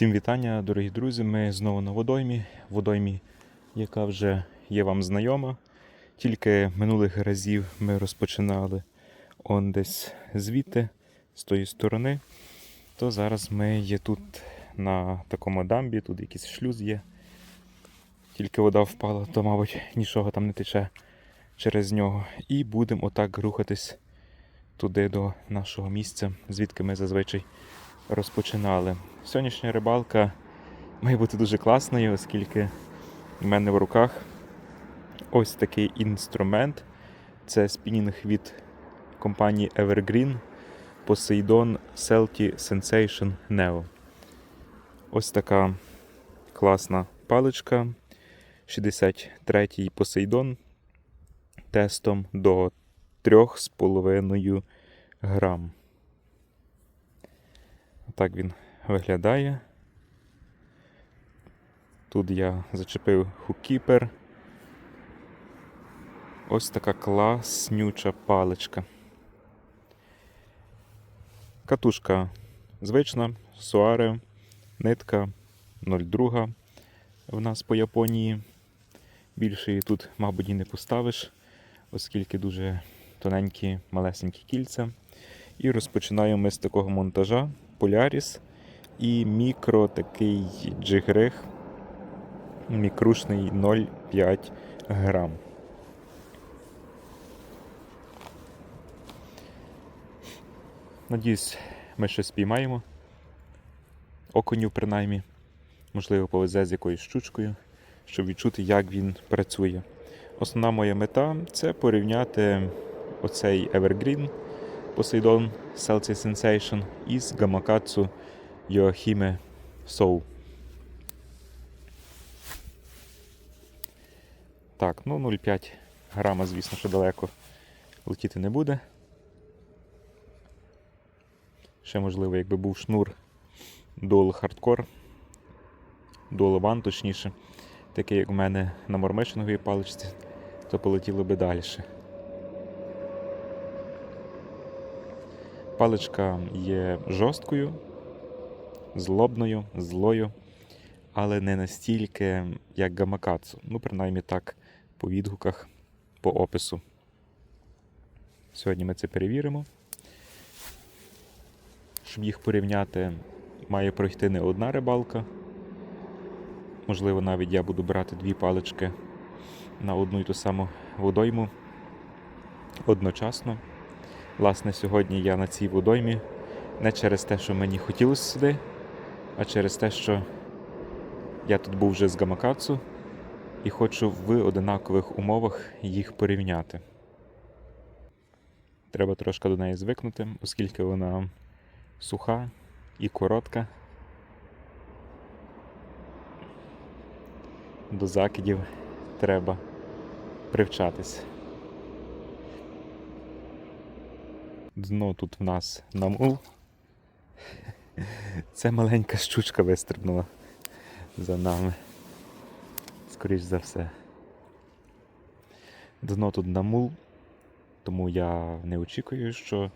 Всім вітання, дорогі друзі. Ми знову на водоймі. Водоймі, яка вже є вам знайома. Тільки минулих разів ми розпочинали он десь звідти, з тої сторони. То зараз ми є тут на такому дамбі, тут якийсь шлюз є. Тільки вода впала, то, мабуть, нічого там не тече через нього. І будемо отак рухатись туди до нашого місця, звідки ми зазвичай розпочинали. Сьогоднішня рибалка має бути дуже класною, оскільки в мене в руках ось такий інструмент. Це спінінг від компанії Evergreen Poseidon Celti Sensation Neo. Ось така класна паличка. 63-й Poseidon тестом до 3,5 грам. Так він виглядає. Тут я зачепив хукіпер. Ось така класнюча паличка. Катушка звична, суаре, нитка 0,2 в нас по Японії. Більше її тут, мабуть, і не поставиш, оскільки дуже тоненькі малесенькі кільця. І розпочинаємо ми з такого монтажа Polaris і мікро такий джигрих мікрушний 0,5 грам. Надіюсь, ми щось спіймаємо. Окуню, принаймні, можливо, повезе з якоюсь щучкою, щоб відчути, як він працює. Основна моя мета це порівняти оцей Evergreen Poseidon Celtic Sensation із Gamakatsu Yohime Soul. Так, ну 0,5 грама, звісно, що далеко летіти не буде. Ще, можливо, якби був шнур Dual Hardcore, Dual One, точніше, такий, як у мене на мормишинговій паличці, то полетіло би далі. Паличка є жорсткою, злобною, злою, але не настільки, як гамакацу. Ну, принаймні так, по відгуках, по опису. Сьогодні ми це перевіримо. Щоб їх порівняти, має пройти не одна рибалка. Можливо, навіть я буду брати дві палички на одну і ту саму водойму одночасно. Власне, сьогодні я на цій водоймі не через те, що мені хотілося сюди, а через те, що я тут був вже з Гамакацу і хочу в одинакових умовах їх порівняти. Треба трошки до неї звикнути, оскільки вона суха і коротка. До закидів треба привчатись. Дно тут в нас намул. Це маленька щучка вистрибнула за нами. Скоріш за все. Дно тут намул, тому я не очікую, що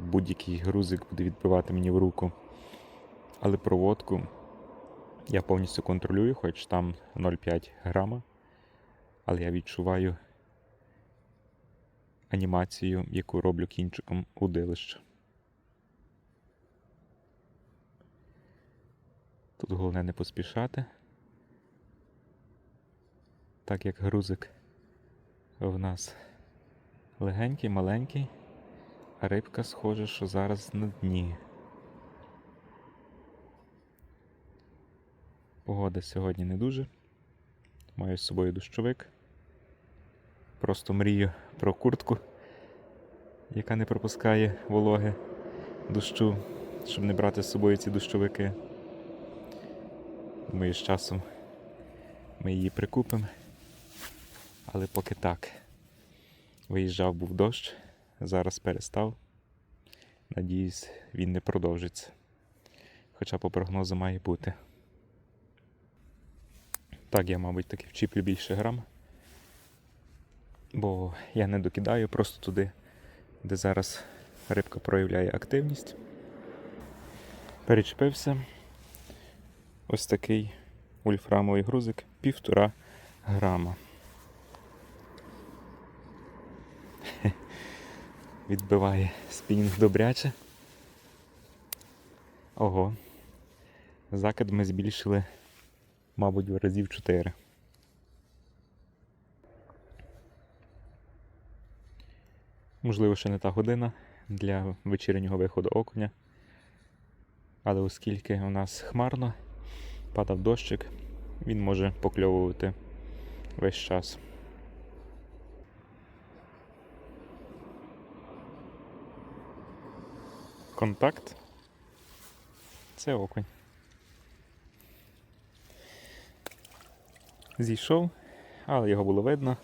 будь-який грузик буде відбивати мені в руку. Але проводку я повністю контролюю, хоч там 0,5 грама. Але я відчуваю анімацію, яку роблю кінчиком удилища. Тут головне не поспішати, так як грузик в нас легенький, маленький, а рибка схоже, що зараз на дні. Погода сьогодні не дуже. Маю з собою дощовик. Просто мрію про куртку, яка не пропускає вологи дощу, щоб не брати з собою ці дощовики. Думаю, з часом ми її прикупимо. Але поки так. Виїжджав був дощ, зараз перестав. Надіюсь, він не продовжиться. Хоча по прогнозу має бути. Так, я, мабуть, таки вчіплю більше грам. Бо я не докидаю просто туди, де зараз рибка проявляє активність. Перечепився. Ось такий ульфрамовий грузик, півтора грама. Відбиває спінінг добряче. Ого. Закид ми збільшили, мабуть, в разів 4. Можливо, ще не та година для вечірнього виходу окуня. Але оскільки у нас хмарно, падав дощик, він може покльовувати весь час. Контакт. Це окунь. Зійшов, але його було видно.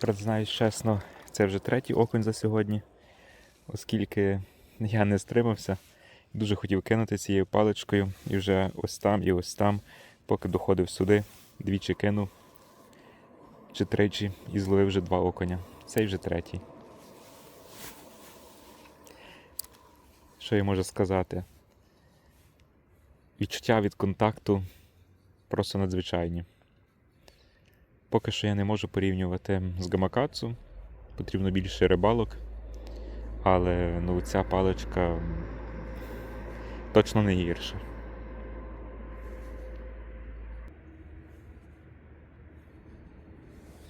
Признаюсь чесно, це вже третій окунь за сьогодні, оскільки я не стримався. Дуже хотів кинути цією паличкою і вже ось там і ось там, поки доходив сюди, двічі кинув чи тричі і зловив вже два оконя. Цей вже третій. Що я можу сказати? Відчуття від контакту просто надзвичайні. Поки що я не можу порівнювати з гамакацу, потрібно більше рибалок, але ну, ця паличка точно не гірша.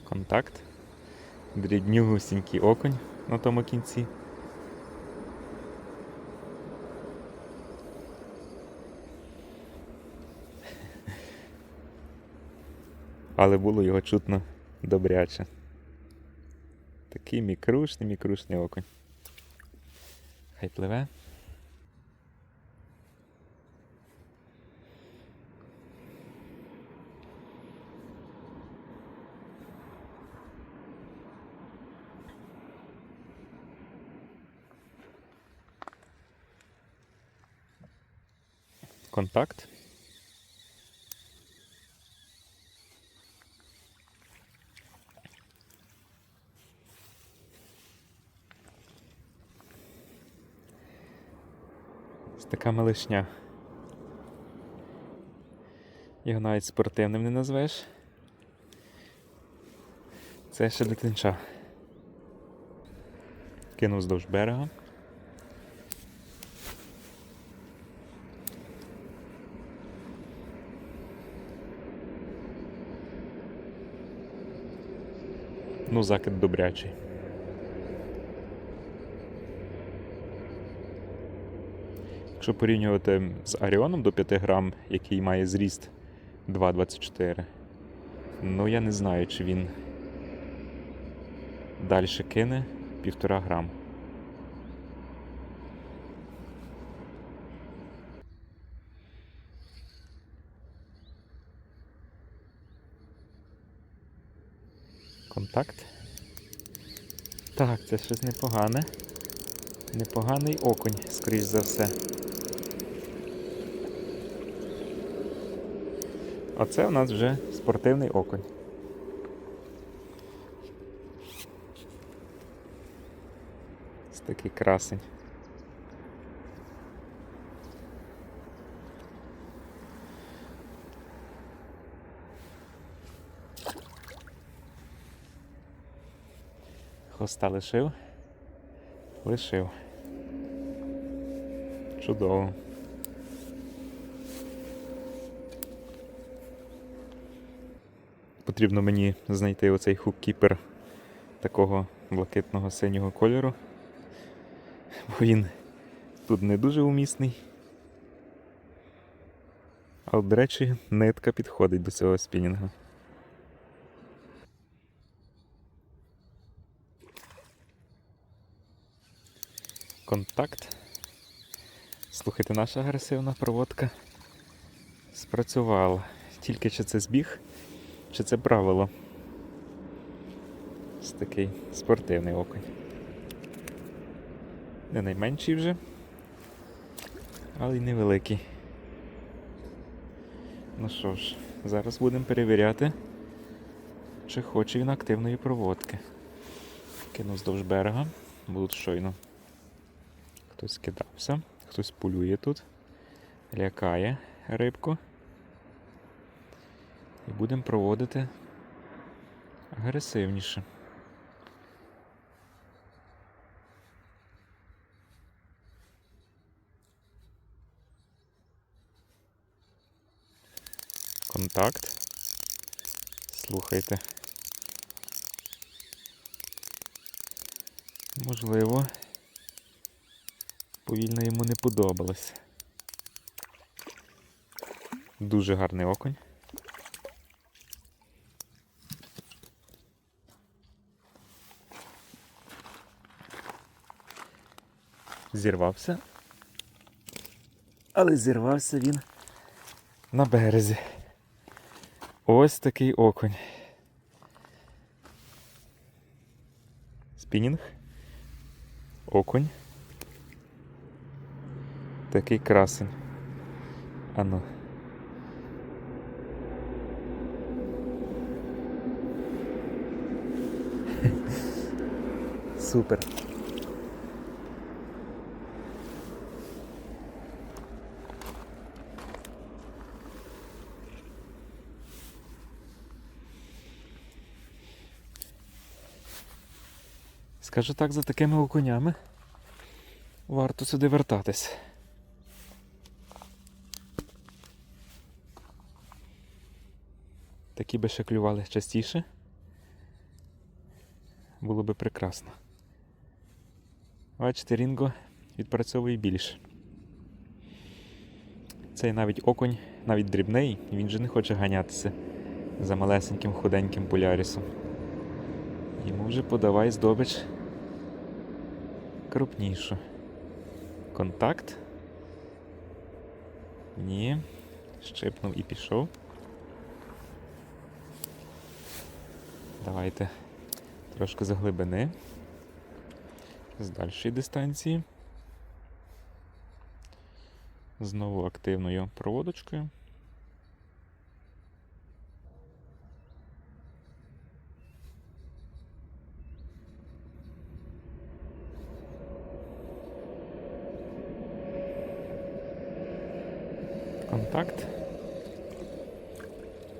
Контакт. Дрібнюгусінький окунь на тому кінці. Але було його чутно добряче. Такий мікрушний, мікрушний окунь. Хай пливе. Контакт. Ось така малишня. Його навіть спортивним не назвеш. Це ще дитинча. Кинув здовж берега. Ну, закид добрячий. Якщо порівнювати з Аріоном до 5 грам, який має зріст 2,24, ну я не знаю, чи він далі кине 1,5 грам. Контакт. Так, це щось непогане. Непоганий окунь, скоріш за все. Оце у нас вже спортивний окунь. Ось такий красень. Хвоста лишив. Лишив. Чудово. Потрібно мені знайти оцей хуккіпер такого блакитного синього кольору. Бо він тут не дуже умісний. Але, до речі, нитка підходить до цього спінінга. Контакт. Слухайте, наша агресивна проводка спрацювала. Тільки чи це збіг, чи це правило. Ось такий спортивний окунь. Не найменший вже, але й невеликий. Ну що ж, зараз будемо перевіряти, чи хоче він активної проводки. Кину вздовж берега, будуть щойно. Хтось кидався, хтось полює тут. лякає рибку. І будемо проводити агресивніше. Контакт. Слухайте. Можливо, повільно йому не подобалось. Дуже гарний окунь. Зірвався. Але зірвався він на березі. Ось такий окунь. Спінінг. Окунь. Такий красень. Ану. Супер. Скажу так, за такими окунями варто сюди вертатись. Такі би ще клювали частіше. Було би прекрасно. Бачите, Рінго відпрацьовує більше. Цей навіть окунь, навіть дрібний, він же не хоче ганятися за малесеньким худеньким полярісом. Йому вже подавай здобич крупнішу. Контакт. Ні. Щипнув і пішов. Давайте трошки з глибини. З дальшої дистанції. Знову активною проводочкою. Контакт.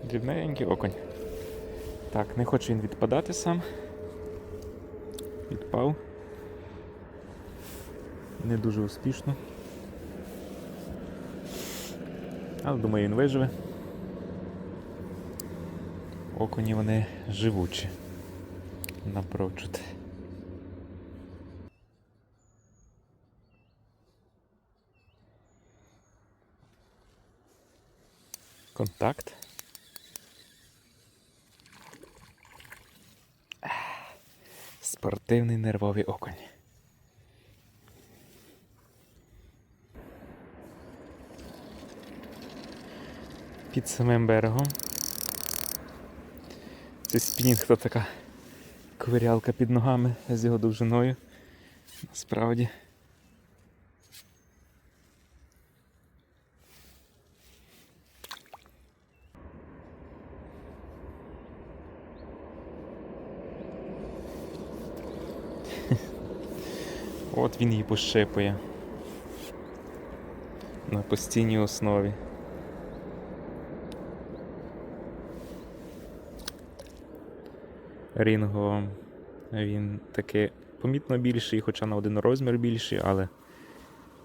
Дрібненький окунь. Так, не хоче він відпадати сам. Відпав. Не дуже успішно. Але думаю, він виживе. Окуні вони живучі. Напрочуд. Контакт. Спортивний нервовий окунь. Під самим берегом. Це спінінг то така ковирялка під ногами з його довжиною. Насправді. От він її пощипує. На постійній основі. Рінго він таки помітно більший, хоча на один розмір більший, але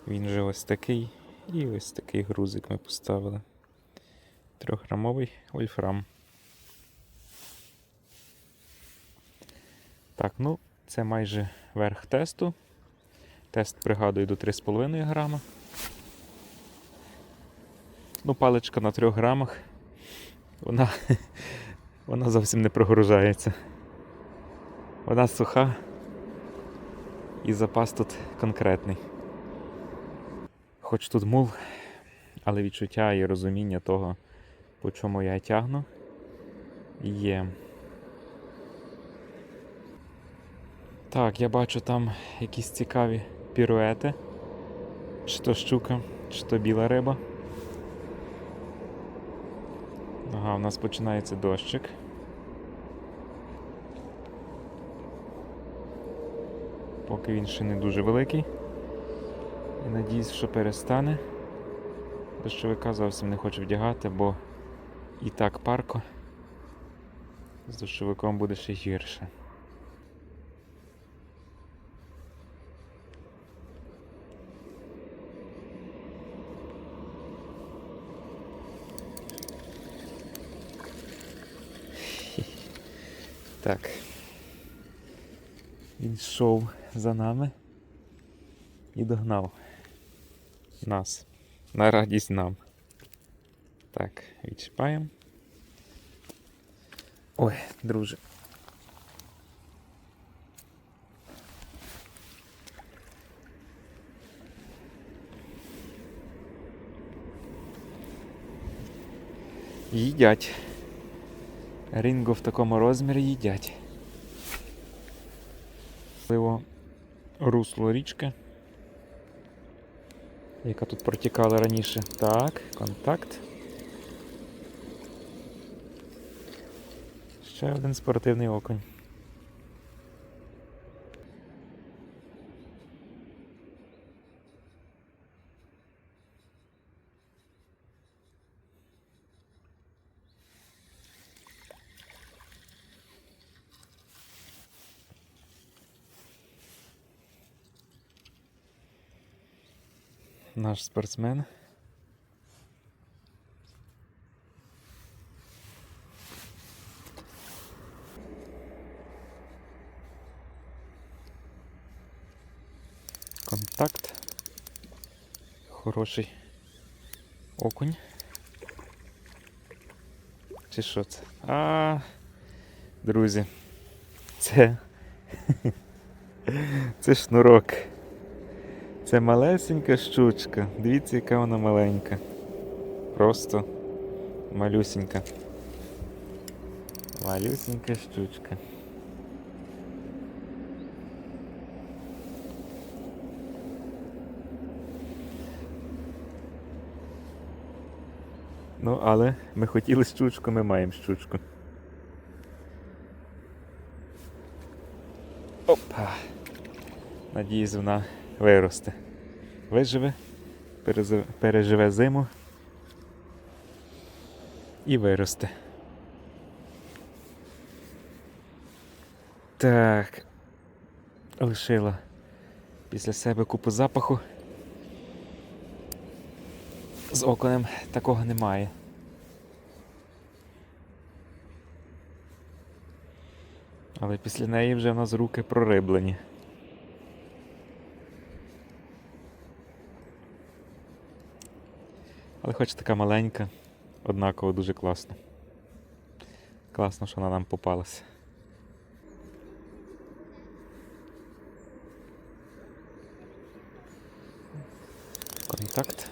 він же ось такий. І ось такий грузик ми поставили. Трьохграмовий вольфрам. Так, ну, це майже верх тесту. Тест пригадую до 3,5 грама. Ну, паличка на 3 грамах. Вона, вона зовсім не прогружається. Вона суха і запас тут конкретний. Хоч тут мул, але відчуття і розуміння того, по чому я тягну, є. Так, я бачу там якісь цікаві піруети. Чи то щука, чи то біла риба. Ага, у нас починається дощик. Поки він ще не дуже великий. І надіюсь, що перестане. Дощовика зовсім не хочу вдягати, бо і так парко. З дощовиком буде ще гірше. Так. Він йшов за нами і догнав нас. На радість нам. Так, відчіпаємо. Ой, друже. Їдять. Рінго в такому розмірі їдять. Можливо, русло річки, яка тут протікала раніше. Так, контакт. Ще один спортивний окунь. Наш спортсмен. Контакт. Хороший окунь. Чи що це? А, друзі, це. Це шнурок. Це малесенька щучка. Дивіться, яка вона маленька. Просто малюсенька. Малюсенька щучка. Ну, але ми хотіли щучку, ми маємо щучку. Опа! Надіюсь, вона виросте. Виживе, переживе зиму і виросте. Так. Лишила після себе купу запаху. З оконем такого немає. Але після неї вже в нас руки прориблені. Але хоч така маленька, однаково дуже класно. Класно, що вона нам попалася. Контакт.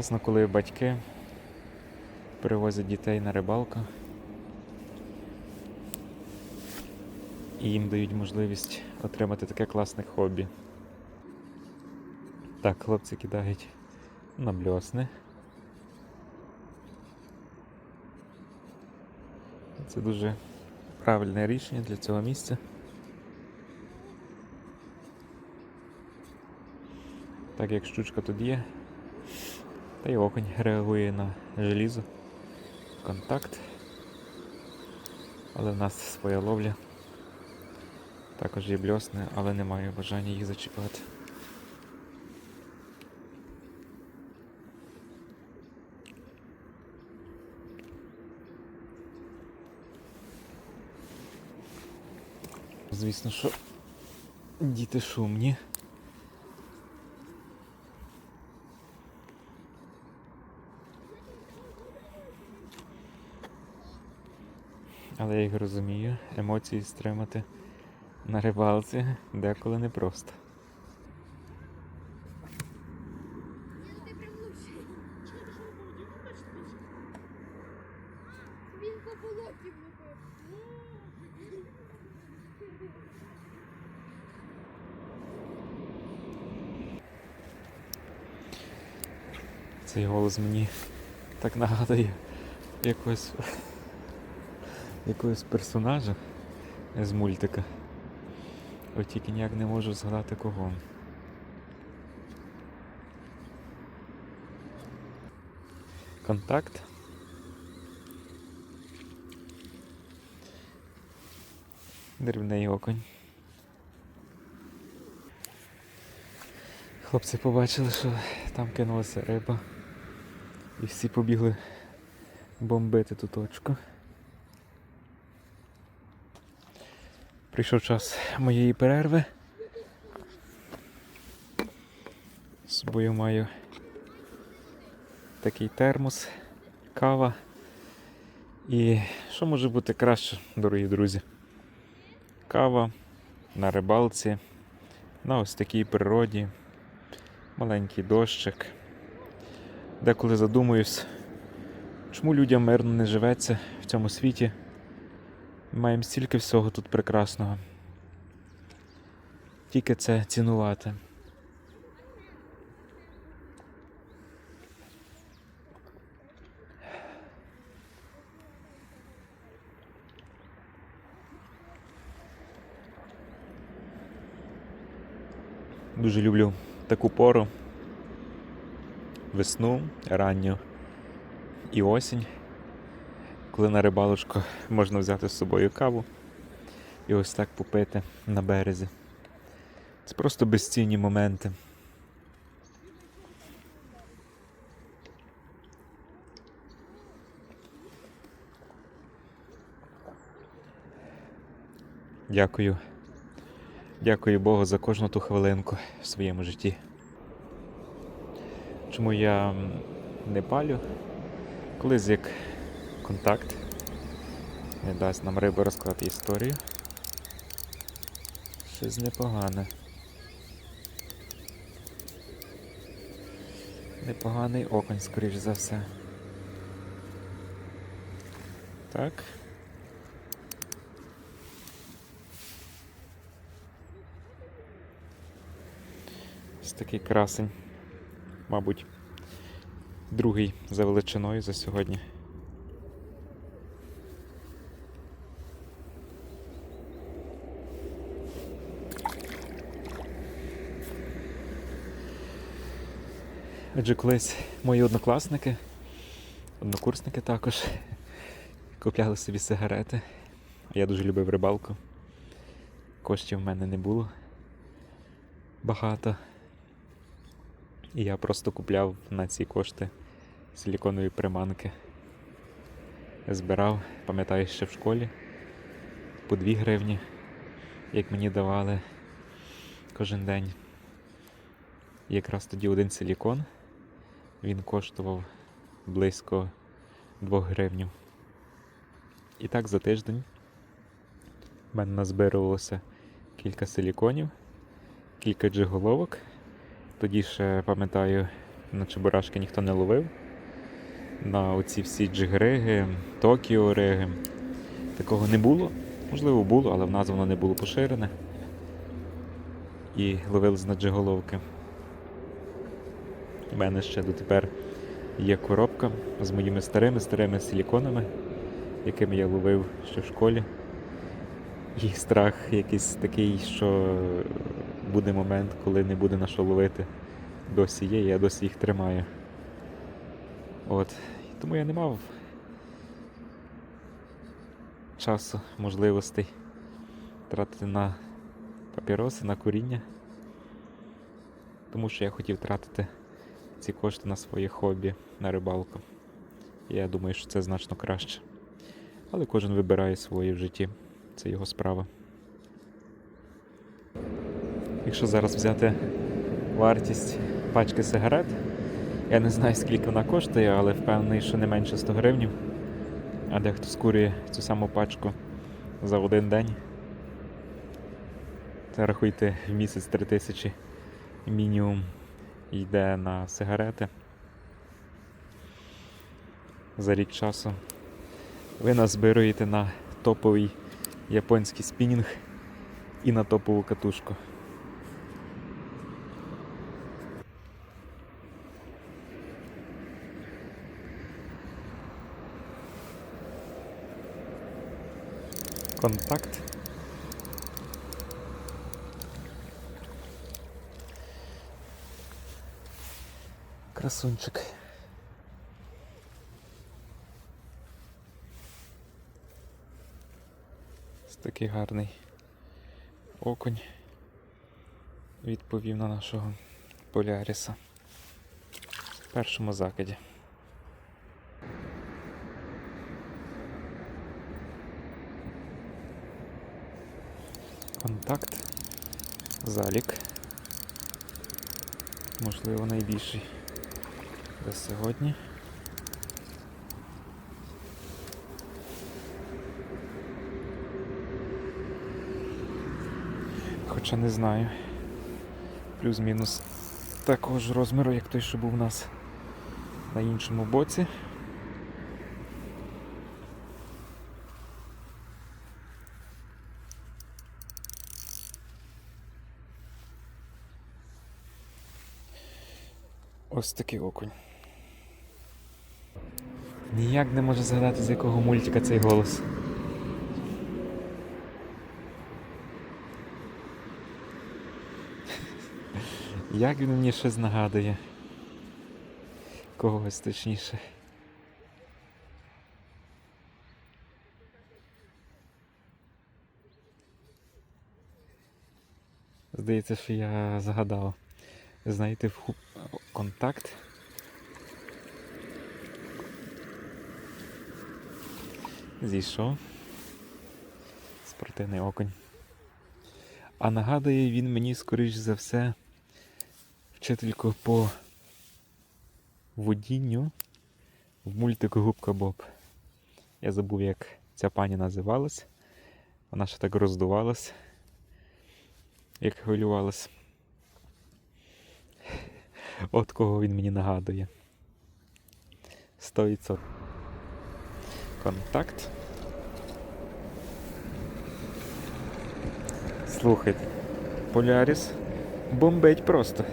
Класно, коли батьки привозять дітей на рибалку і їм дають можливість отримати таке класне хобі. Так, хлопці кидають на бльосни. Це дуже правильне рішення для цього місця. Так як щучка тут є, та й окунь реагує на желізо. Контакт. Але в нас своя ловля. Також є бльосни, але немає бажання їх зачіпати. Звісно, що діти шумні. але я їх розумію. Емоції стримати на рибалці деколи непросто. Цей голос мені так нагадує якось якогось персонажа з мультика. От тільки ніяк не можу згадати кого. Контакт. Дрібний окунь. Хлопці побачили, що там кинулася риба. І всі побігли бомбити ту точку. Прийшов час моєї перерви. З собою маю такий термос, кава. І що може бути краще, дорогі друзі? Кава на рибалці, на ось такій природі, маленький дощик. Деколи задумуюсь, чому людям мирно не живеться в цьому світі. Маємо стільки всього тут прекрасного. Тільки це цінувати. Дуже люблю таку пору. Весну, ранню і осінь, коли на рибалочку можна взяти з собою каву і ось так попити на березі. Це просто безцінні моменти. Дякую. Дякую Богу за кожну ту хвилинку в своєму житті. Чому я не палю? Колись як контакт не дасть нам риби розклати історію. Щось непогане. Непоганий окунь, скоріш за все. Так. Ось такий красень. Мабуть, другий за величиною за сьогодні. Адже колись мої однокласники, однокурсники також купляли собі сигарети. Я дуже любив рибалку. Коштів в мене не було багато. І я просто купляв на ці кошти силіконові приманки. Збирав, пам'ятаю, ще в школі по 2 гривні, як мені давали кожен день. І якраз тоді один силікон, він коштував близько 2 гривнів. І так за тиждень в мене назбирувалося кілька силіконів, кілька джиголовок. Тоді ще пам'ятаю, на Чебурашки ніхто не ловив. На оці всі джигриги, Токіо риги. Такого не було. Можливо, було, але в нас воно не було поширене. І ловили на джиголовки. У мене ще дотепер є коробка з моїми старими старими силіконами, якими я ловив ще в школі. І страх якийсь такий, що буде момент, коли не буде на що ловити. Досі є, я досі їх тримаю. От. Тому я не мав часу, можливостей тратити на папіроси, на куріння. Тому що я хотів тратити ці кошти на своє хобі, на рибалку. Я думаю, що це значно краще. Але кожен вибирає своє в житті. Це його справа. Якщо зараз взяти вартість пачки сигарет, я не знаю скільки вона коштує, але впевнений, що не менше 100 гривнів. А дехто скурює цю саму пачку за один день. Це рахуйте в місяць 3 тисячі мінімум йде на сигарети за рік часу. Ви нас збируєте на топовий японський спінінг і на топову катушку. Контакт. Красунчик. Такий гарний окунь відповів на нашого поляріса в першому закиді. Контакт, залік. Можливо, найбільший за сьогодні. Хоча не знаю. Плюс-мінус такого ж розміру, як той, що був у нас на іншому боці. Ось такий окунь. Ніяк не можу згадати, з якого мультика цей голос. Як він мені щось нагадує? Когось точніше. Здається, що я загадав. Знаєте, в контакт. Зійшов. Спортивний окунь. А нагадує він мені, скоріш за все, вчительку по водінню в мультику Губка Боб. Я забув, як ця пані називалась. Вона ще так роздувалась, як хвилювалась. От кого він мені нагадує. 100%. Контакт. Слухайте. Поляріс бомбить просто.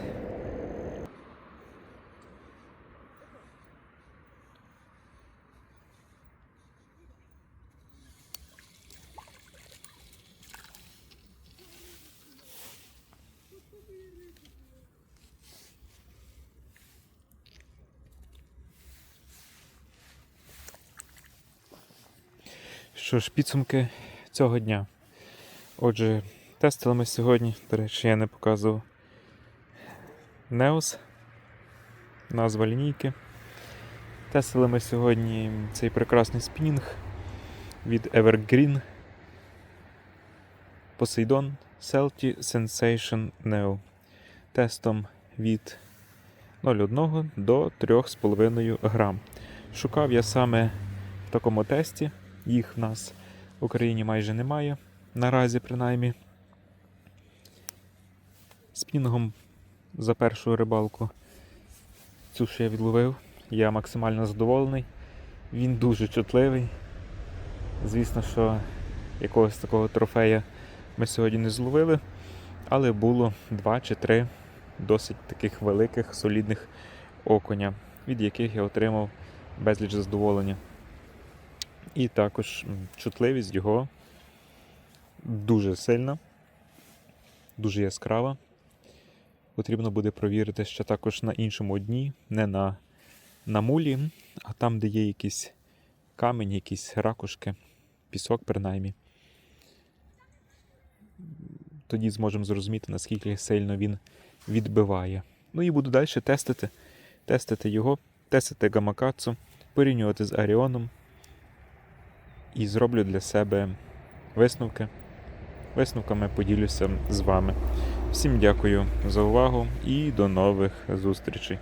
Що ж, підсумки цього дня. Отже, тестили ми сьогодні, до речі, я не показував Neos, назва лінійки. Тестили ми сьогодні цей прекрасний спінінг від Evergreen Poseidon Celti Sensation Neo. Тестом від 0,1 до 3,5 грам. Шукав я саме в такому тесті. Їх в нас в Україні майже немає. Наразі, принаймні. Спінгом за першу рибалку цю що я відловив. Я максимально задоволений. Він дуже чутливий. Звісно, що якогось такого трофея ми сьогодні не зловили, але було два чи три досить таких великих, солідних окуня, від яких я отримав безліч задоволення. І також чутливість його дуже сильна, дуже яскрава. Потрібно буде провірити ще також на іншому дні, не на, на мулі, а там, де є якісь камені, якісь ракушки, пісок принаймні. Тоді зможемо зрозуміти, наскільки сильно він відбиває. Ну і буду далі тестити, тестити його, тестити гамакацу, порівнювати з Аріоном і зроблю для себе висновки. Висновками поділюся з вами. Всім дякую за увагу і до нових зустрічей.